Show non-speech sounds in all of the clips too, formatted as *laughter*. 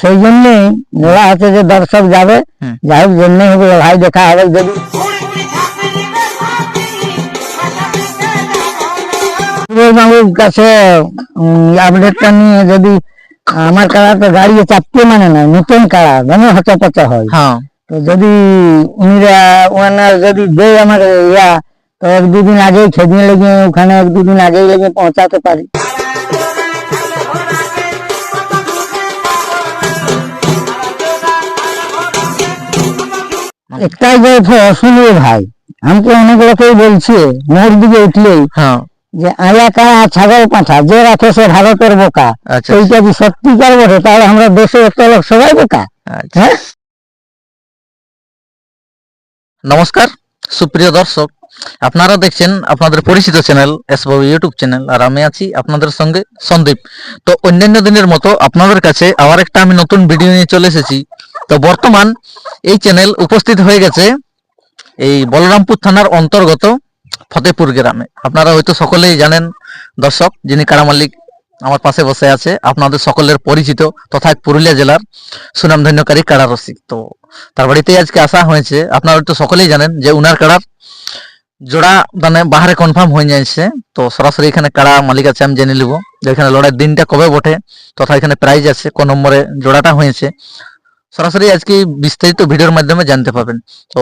সেই জন্যই বলা আছে যে দর্শক যাবে। যাই হোক জন্য হবে ভাই দেখা হবে যদি বাবুর কাছে আপডেটটা নিয়ে যদি আমার কাড়া তো গাড়ি চাপতে মানে না নতুন কাড়া মানে হচা পচা হয়। হ্যাঁ। তো যদি উনিরা ওনার যদি দেয় আমার ইয়া তো এক দুদিন আগেই খেদিয়ে লেগে ওখানে এক দুদিন আগেই লেগে পৌঁছাতে পারি। একটাই গল্প শুনবে ভাই। আমাকে অনেক লোকেই বলছে মোর দিকে উঠলেই হ্যাঁ। যে আয়া কাড়া ছাগল পাঠা যে রাখে সে ভারতের বোকা। আচ্ছা। সেইটা যদি সত্যিকার বটে? তাহলে আমরা দেশে এত লোক সবাই বোকা? আচ্ছা। হ্যাঁ? নমস্কার সুপ্রিয় দর্শক। আপনারা দেখছেন আপনাদের পরিচিত চ্যানেল এসবাবু ইউটিউব চ্যানেল আর আমি আছি আপনাদের সঙ্গে সন্দীপ। তো অন্যান্য দিনের মতো আপনাদের কাছে আবার একটা আমি নতুন ভিডিও নিয়ে চলে এসেছি। তো বর্তমান এই চ্যানেল উপস্থিত হয়ে গেছে এই বলরামপুর থানার অন্তর্গত ফতেপুর গ্রামে। আপনারা হয়তো সকলেই জানেন দর্শক যিনি কারা মালিক আমার পাশে বসে আছে, আপনাদের সকলের পরিচিত তথা পুরুলিয়া জেলার সুনামধন্যকারী কারা রসিক। তো তার বাড়িতেই আজকে আসা হয়েছে। আপনারা হয়তো সকলেই জানেন যে উনার কাড়ার জোড়া মানে বাহারে কনফার্ম হয়ে যাচ্ছে। তো সরাসরি এখানে কাড়া মালিক আছে আমি জেনে নিব যে এখানে লড়াইয়ের দিনটা কবে বটে তথা এখানে প্রাইজ আছে, কোন নম্বরে জোড়াটা হয়েছে। সরাসরি আজকে বিস্তারিত ভিডিওর মাধ্যমে জানতে পাবেন তো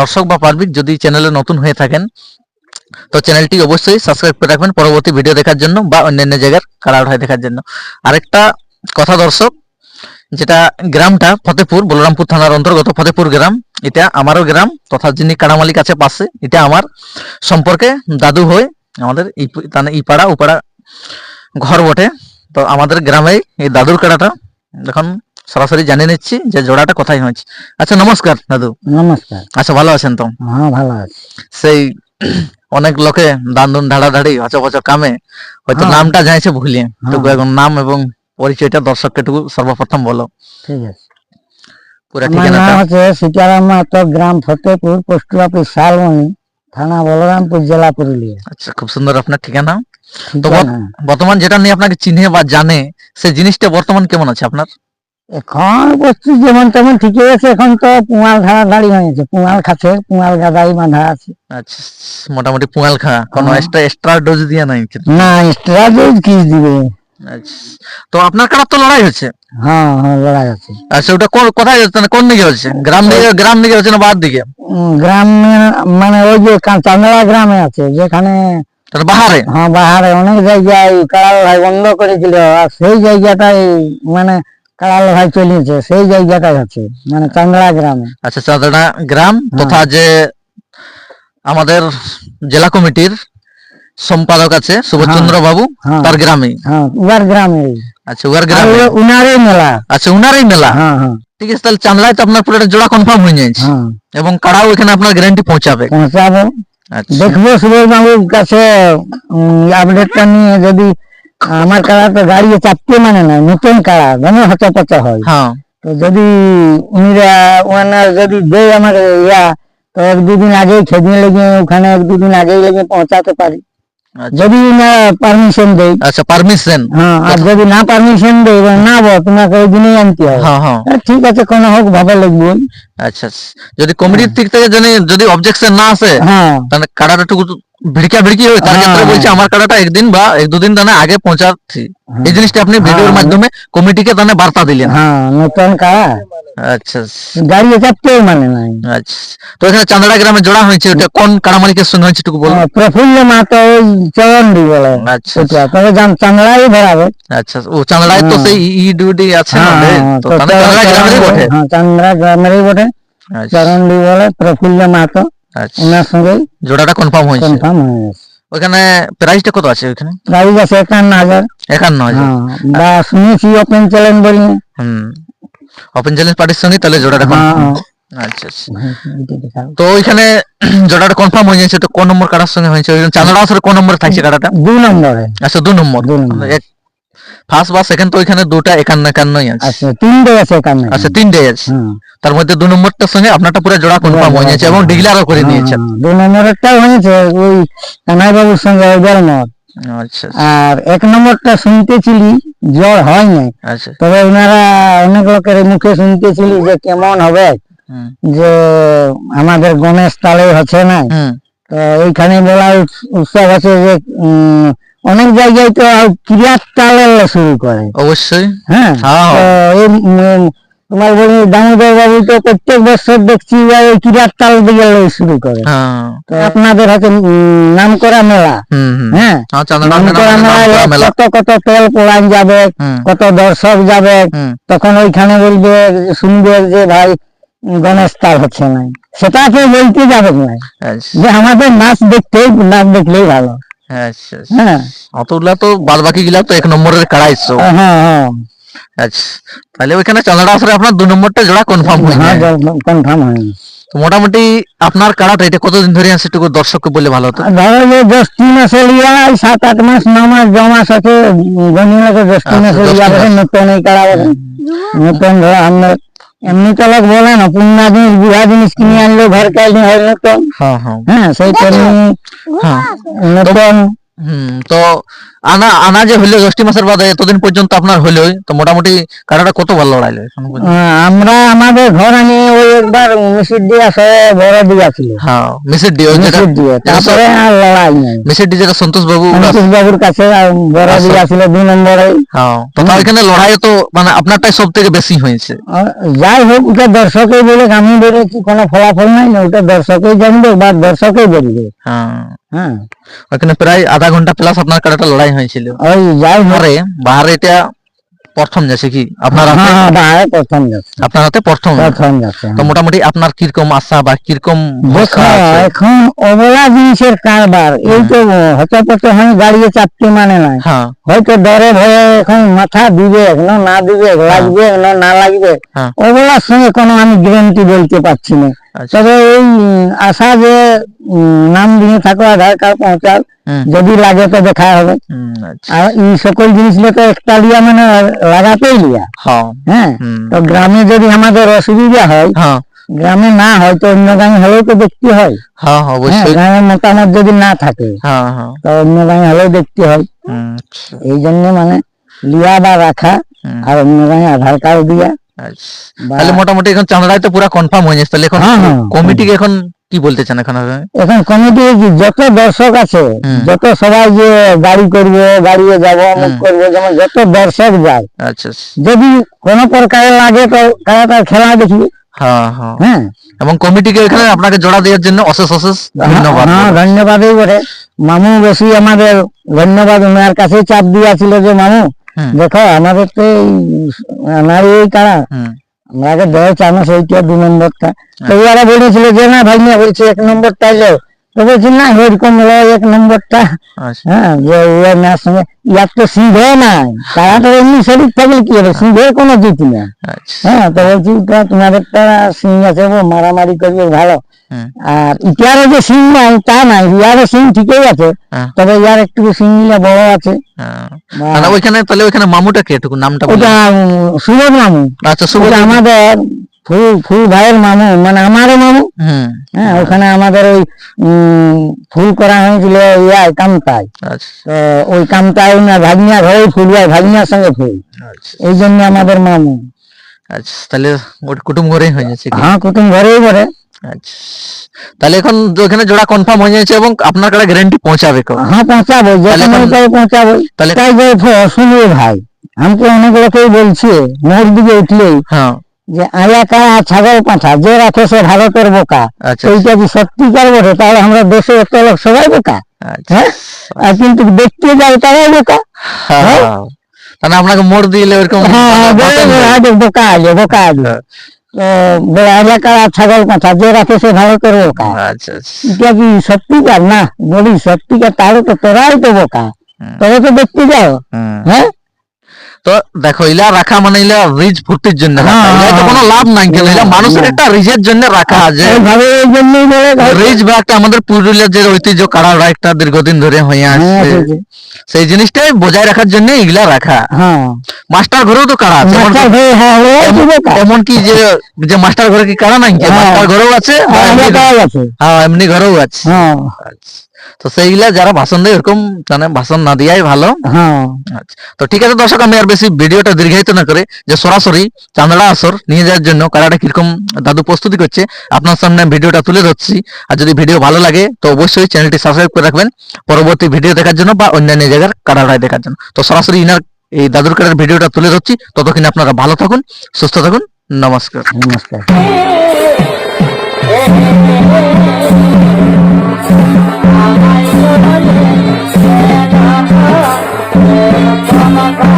দর্শক বা পাবলিক যদি চ্যানেলে নতুন হয়ে থাকেন, তো চ্যানেলটি অবশ্যই সাবস্ক্রাইব করে রাখবেন পরবর্তী ভিডিও দেখার জন্য বা অন্যান্য জায়গার কাড়া হয় দেখার জন্য। আরেকটা কথা দর্শক, যেটা গ্রামটা ফতেপুর, বলরামপুর থানার অন্তর্গত ফতেপুর গ্রাম, এটা আমারও গ্রাম, তথা যিনি কাড়ামালিক আছে পাশে, এটা আমার সম্পর্কে দাদু হয়ে আমাদের ই ইপাড়া উপাড়া ঘর বটে। তো আমাদের গ্রামেই এই দাদুর কাড়াটা, এখন সরাসরি জানিয়ে নিচ্ছি যে জোড়াটা কোথায় হয়েছে। আচ্ছা নমস্কার দাদু। নমস্কার। আচ্ছা ভালো আছেন তো? হ্যাঁ ভালো আছে। সেই *clears throat* অনেক লোকে দান দুন ধাড়াধাড়ি হচ হচ কামে হয়তো হ্যাঁ। নামটা জানছে ভুলিয়ে। হ্যাঁ। টুকু এখন নাম এবং পরিচয়টা দর্শককে টুকু সর্বপ্রথম বলো। ঠিক আছে। পুরো ঠিকানাটা। নাম হচ্ছে সীতারাম মাহাতো গ্রাম ফতেপুর পোস্ট অফিস থানা বলরামপুর জেলা পুরুলিয়া। আচ্ছা খুব সুন্দর আপনার ঠিকানা। তো বর্তমান যেটা নিয়ে আপনাকে চিনে বা জানে সেই জিনিসটা বর্তমান কেমন আছে আপনার? এখন বস্তু যেমন তেমন ঠিকই আছে এখন তো পুঙাল ধারা ধাড়ি হয়েছে পুঙাল খাচ্ছে পুঙাল গাদাই বাঁধা আছে। আচ্ছা মোটামুটি পুয়াল খা কোনো। এক্সট্রা এক্সট্রা ডোজ দিয়ে নাই। না এক্সট্রা ডোজ কি দিবে? আচ্ছা তো আপনার কারা তো লড়াই হচ্ছে? হ্যাঁ হ্যাঁ লড়াই হচ্ছে। আচ্ছা ওটা কোন- কোথায় হচ্ছে? মানে কোন দিকে হচ্ছে? গ্রাম দিকে গ্রাম দিকে হচ্ছে না বাদ দিকে? গ্রামে মানে ওই যে চান্দড়া গ্রামে আছে যেখানে বাহারে? হ্যাঁ বাহারে অনেক জায়গায় লড়াই বন্ধ করেছিল আর সেই জায়গাটাই মানে কাড়া লড়াই চলেছে সেই জায়গাটাই আছে মানে চান্দড়া গ্রামে। আচ্ছা চাঁদড়া গ্রাম তথা যে আমাদের জেলা কমিটির সম্পাদক আছে সুভাষচন্দ্র বাবু হ্যাঁ। তার গ্রামে হ্যাঁ উয়ার গ্রামে আচ্ছা উয়ার গ্রামে। উনারই মেলা। আচ্ছা উনারই মেলা। হ্যাঁ হ্যাঁ। ঠিক আছে তাহলে চাঁদড়ায় তো আপনার পুরো একটা জোড়া কনফার্ম হয়ে যাচ্ছে হ্যাঁ। এবং কারাও এখানে আপনার গ্যারান্টি পৌঁছাবে। পৌঁছাবো। আচ্ছা। দেখব সুবল বাবুর কাছে আপডেটটা নিয়ে যদি আমার কাড়া তো গাড়ি চাপতে মানে না নতুন কাড়া মানে হচাপচা হয়। হ্যাঁ। তো যদি উনিরা ওনার যদি দেয় আমার ইয়া তো এক দুদিন আগেই খেদিয়ে লেগে ওখানে এক দুদিন আগেই লেগে পৌঁছাতে পারি। আচ্ছা। যদি না পারমিশন দেয়। আচ্ছা পারমিশন হ্যাঁ আর যদি না পারমিশন দেয় এবার না বো তোমাকে ওই দিনেই আনতে হবে। হ্যাঁ হ্যাঁ। হ্যাঁ, ঠিক আছে কোনো হোক ভালো লাগবে আচ্ছা আচ্ছা। যদি কমিটির দিক থেকে যদি অবজেকশন না আসে হ্যাঁ। তাহলে কাড়াটা ভিড়কা ভিড়কি হয় তার হ্যাঁ, ক্ষেত্রে হ্যাঁ। বলছে আমার কাড়াটা একদিন বা এক দুদিন তাহলে আগে পৌঁছাচ্ছি। এই জিনিসটা আপনি ভিডিওর হ্যাঁ। মাধ্যমে কমিটিকে তাহলে বার্তা দিলেন। হ্যাঁ নতুন কাড়া আচ্ছা। গাড়ি চাপতেও মানে নাই। আচ্ছা। তো এখানে চান্দড়া গ্রামে জোড়া হয়েছে ওটা কোন কাড়া মালিকের সঙ্গে হয়েছে একটু বলুন। হ্যাঁ, প্রফুল্ল মাহাতো ওই চরণডি বলে। আচ্ছা। সেটা তবে জান চাংলাই ধরাবে। আচ্ছা ও চান্দড়ায় তো হ্যাঁ। সেই ই ডিউটি আছে না হ্যাঁ, রে? হ্যাঁ, তো তো তাহলে চান্দড়া গ্রামেরই বটে। হ্যাঁ চাংলা গ্রামেরই বটে। আচ্ছা। চরণডি বলে প্রফুল্ল মাহাতো আচ্ছা ওনার সঙ্গে জোড়াটা কনফার্ম হয়েছে। কনফার্ম হয়ে গেছে ওখানে প্রাইসটা কত আছে ওখানে প্রাইস আছে একান্ন হাজার। একান্ন হাজার। হ্যাঁ বা শুনেছি ওপেন চ্যালেঞ্জ বলি হুম। ওপেন চ্যালেঞ্জ পার্টির সঙ্গে তাহলে জোড়াটা হ্যাঁ। হ্যাঁ। আচ্ছা আচ্ছা। হ্যাঁ। তো ওইখানে *clears throat* জোড়াটা কনফার্ম হয়ে তো কোন নম্বর কাটার সঙ্গে হয়েছে? ওই চান্দড়া কোন নম্বরে থাকছে কাটাটা দু নম্বরে। আচ্ছা দু নম্বর। এক ফার্স্ট বা সেকেন্ড তো ওইখানে দুটা একান্ন একান্নই আছে। আচ্ছা তিনটে আছে একান্ন। আচ্ছা তিনটে আছে। হ্যাঁ। তার মধ্যে দু নম্বরটার সঙ্গে আপনারটা পুরো জোড়া কনফার্ম হয়ে যাচ্ছে এবং ডিগলারও করে নিয়েছেন হ্যাঁ, দু নম্বরেরটাও হয়েছে ওই কানাই বাবুর সঙ্গে ওদের মত আচ্ছা আর এক নম্বরটা শুনতেছিলি জ্বর হয় নাই। আচ্ছা। তবে ওনারা অনেক দর্শকের মুখে শুনতেছিলি যে কেমন হবে যে আমাদের গণেশ তালে হচ্ছে না। তো এইখানে বলা উৎসব আছে যে অনেক জায়গায় তো ক্রিয়ার তালে শুরু করে। অবশ্যই। হ্যাঁ হ্যাঁ। তোমার বলি দামোদর বাবু তো প্রত্যেক বছর দেখছি তাল দিয়ে শুরু করে। হ্যাঁ। তো আপনাদের হাতে নাম করা মেলা। হ্যাঁ? হ্যাঁ নাম করা মেলা কত কত তেল পোড়ান যাবে কত দর্শক যাবে তখন ওইখানে বলবে শুনবে যে ভাই গণেশ তাল হচ্ছে না। সেটা তো বলতে যাবে না। আচ্ছা যে আমাদের নাচ দেখতে নাচ দেখলেই ভালো। হ্যাঁ অতগুলা তো বাদ বাকি গুলা তো এক নম্বরের কাড়াইছো। হ্যাঁ হ্যাঁ। আচ্ছা। তাহলে ওইখানে চাঁদাটা আসলে আপনার দু নম্বরটা জোড়া কনফার্ম হয়ে হ্যাঁ যায়। কনফার্ম হয়নি তো মোটামুটি আপনার কাড়াটা এটা কতদিন ধরে আছে সেটুকু দর্শককে বলে ভালো হতো? ধরো যে জ্যৈষ্ঠী মাসে লিয়া সাত আট মাস ন মাস জ মাস আছে জ্যৈষ্ঠী আচ্ছা, মাসে লিয়া বসে নতুন এই কাড়া বসে নতুন ধরো আমরা এমনি তো লোক বলে না পুন্না জিনিস বুড়া জিনিস কিনে আনলে ঘর কাইলে হয় নতুন হ্যাঁ হ্যাঁ। হ্যাঁ সেই তেমনি হ্যাঁ। নতুন হুম তো আনা আনা যে হইল জ্যৈষ্ঠী মাসের বাদে এতদিন পর্যন্ত আপনার হইল তো মোটামুটি কাড়াটা কত ভালো লড়াইলো আমরা আমাদের ঘর আনি ওই একবার মিশির দিয়ে আসে বড় দিয়াছিল হ্যাঁ মিসের ওই যেটা দিয়ে তারপরে আর লড়াই নেই। মিসের ডি যেটা সন্তোষ বাবু সন্তোষ বাবুর কাছে বড় আচ্ছা। দুই নম্বরে হ্যাঁ তো এখানে লড়াই তো মানে আপনারটাই সব থেকে বেশি হয়েছে। যাই হোক ওটা দর্শকেই বলে আমি বলেছি কোনো ফলাফল নাই না ওটা দর্শকেই জানবে বা দর্শকেই বলবে। হ্যাঁ। হ্যাঁ। ওখানে প্রায় আধা ঘণ্টা প্লাস আপনার কাড়াটা লড়াই হয়েছিল। ওই যাই হোক। আরে এটা প্রথম যাচ্ছে কি? আপনার হ্যাঁ হ্যাঁ প্রথম যাচ্ছে। আপনার হাতে প্রথম? প্রথম যাচ্ছে তো মোটামুটি আপনার কীরকম আশা বা কীরকম? এখন অবলা জিনিসের কারবার এই তো হতে হয় গাড়িয়ে চাপতে মানে নাই হ্যাঁ। হয়তো ডরে ভয়ে এখন মাথা দিবে না না দিবে লাগবে না না লাগবে। হ্যাঁ। ওগুলার সঙ্গে কোনো আমি গ্যারেন্টি বলতে পারছি না। তবে এই আশা যে নাম দিয়ে থাকো আধার কার্ড হুম, যদি লাগে তো দেখা হবে। আচ্ছা। আর এই সকল জিনিস তো একটা লিয়া মানে লাগাতেই লিয়া। হ্যাঁ। হ্যাঁ? তো গ্রামে যদি আমাদের অসুবিধা হয় হ্যাঁ। গ্রামে না হয় তো অন্য গ্রামে হলেও তো দেখতে হয়। হ্যাঁ গ্রামের মতামত যদি না থাকে তো অন্য গ্রামে হলেও দেখতে হয়। আচ্ছা, এই জন্য মানে লিয়া বা রাখা আর অন্য গ্রামে আধার কার্ড দিয়া আচ্ছা। তাহলে মোটামুটি এখন চাঁদাই তো পুরো কনফার্ম হয়ে যাচ্ছে তাহলে এখন হ্যাঁ, হ্যাঁ। কমিটিকে এখন কি বলতে চান এখন এখন কমিটি যত দর্শক আছে যত সবাই যে গাড়ি করবে গাড়িয়ে যাব অমুক। করব যেমন যত দর্শক যায় আচ্ছা আচ্ছা। যদি কোনো প্রকারে লাগে তো তারা খেলা দেখবি হ্যাঁ হ্যাঁ। হ্যাঁ। এবং কমিটিকে এখানে আপনাকে জোড়া দেওয়ার জন্য অশেষ অশেষ ধন্যবাদ। হ্যাঁ ধন্যবাদই বটে। মামু বেশি আমাদের ধন্যবাদ ওনার কাছে চাপ দিয়েছিল যে মামু দেখো আমাদের তো এই আমার এই কারা? হুম, আমাকে দেয় চামচ এইটা দু নম্বরটা তো ওরা বলেছিল যে না ভাই না বলছে এক নম্বরটা এলো তো বলছি না ওইরকম এক নম্বরটা। আচ্ছা। হ্যাঁ যে ওর না সঙ্গে ইয়ার তো সিংহে নাই। তারা তো এমনি শরীর থাকলে কি হবে? সিংহের কোনো জিত না। আচ্ছা। হ্যাঁ তো বলছি "তা তোমাদেরটা সিং আছে মারামারি করবে ভালো। আর ইটারও যে সিং নাই তা নাই ইয়ারও সিং ঠিকই আছে হ্যাঁ, তবে ইয়ার একটু সিং বড় আছে। হ্যাঁ। ওইখানে তাহলে ওইখানে মামুটা কে এটুকু নামটা ওটা সুবোধ মামু। আচ্ছা শুভ আমাদের ফুল ফুল ভাইয়ের মামু মানে আমারও মামু। হ্যাঁ ওখানে আমাদের ওই ফুল করা হয়েছিল ইয়ায় কামতায় আচ্ছা। ওই কামতায় না ভাগনিয়া ঘরে ফুল হয় ভাগনিয়ার সঙ্গে ফুল। আচ্ছা। এই জন্য আমাদের মামু। আচ্ছা তাহলে কুটুম ঘরেই হয়ে যাচ্ছে হ্যাঁ কুটুম ঘরেই পড়ে আচ্ছা। তাহলে এখন ওখানে জোড়া কনফার্ম হয়ে যাচ্ছে এবং আপনার কাছে গ্যারান্টি পৌঁছাবে কবে হ্যাঁ পৌঁছাবো পৌঁছাবো। তাহলে তাই শুনবে ভাই আমাকে অনেক লোকেই বলছে মোর দিকে উঠলেই হ্যাঁ। যে আয়া কায়া ছাগল পাঁঠা যে রাখে সে ভারতের বোকা। আচ্ছা। এইটা কি সত্যিকার বটে তাহলে আমরা দেশে এত লোক সবাই বোকা। আচ্ছা। হ্যাঁ? আর কিন্তু দেখতে যাই তারাই বোকা। হ্যাঁ। তাহলে আপনাকে মোড় দিলে ওরকম হ্যাঁ হ্যাঁ, বোকা আগে বোকা হ্যাঁ, তো আয়া ছাগল পাঁঠা যে রাখে সে ভারতের বোকা আচ্ছা আচ্ছা। সত্যিকার না? বলি সত্যিকার তাহলে তো তোরাই তো বোকা হুম। তবে তো দেখতে যাও। হ্যাঁ? তো দেখো ইলা রাখা মানে ইলা রিজ ফুর্তির জন্য রাখা। হ্যাঁ, তো কোনো লাভ নাই কেন? ইলা মানুষের একটা রিজের জন্য রাখা ভাই, রিজ বা একটা আমাদের পুরুলিয়ার যে ঐতিহ্য কাড়া একটা দীর্ঘদিন ধরে হয়ে হ্যাঁ, আসছে। আছে। সেই জিনিসটাই বজায় রাখার জন্য এগুলা রাখা। হ্যাঁ। মাস্টার ঘরেও তো কারা আছে। হ্যাঁ এমন কি যে যে মাস্টার ঘরে কি কারা নাই? হ্যাঁ। মাস্টার ঘরেও আছে হ্যাঁ, এমনি- আছে। হ্যাঁ ঘরেও আছে। হ্যাঁ। আচ্ছা। তো সেইগুলা যারা ভাষণ দেয় এরকম মানে ভাষণ না দেওয়াই ভালো হ্যাঁ আচ্ছা তো ঠিক আছে দর্শক আমি আর বেশি ভিডিওটা দীর্ঘায়িত না করে যে সরাসরি চান্দড়া আসর নিয়ে যাওয়ার জন্য কারাটা কীরকম দাদু প্রস্তুতি করছে আপনার সামনে ভিডিওটা তুলে ধরছি আর যদি ভিডিও ভালো লাগে তো অবশ্যই চ্যানেলটি সাবস্ক্রাইব করে রাখবেন পরবর্তী ভিডিও দেখার জন্য বা অন্যান্য জায়গার কারাড়াই দেখার জন্য তো সরাসরি ইনার এই দাদুর কারার ভিডিওটা তুলে ধরছি ততক্ষণ আপনারা ভালো থাকুন সুস্থ থাকুন নমস্কার নমস্কার my God.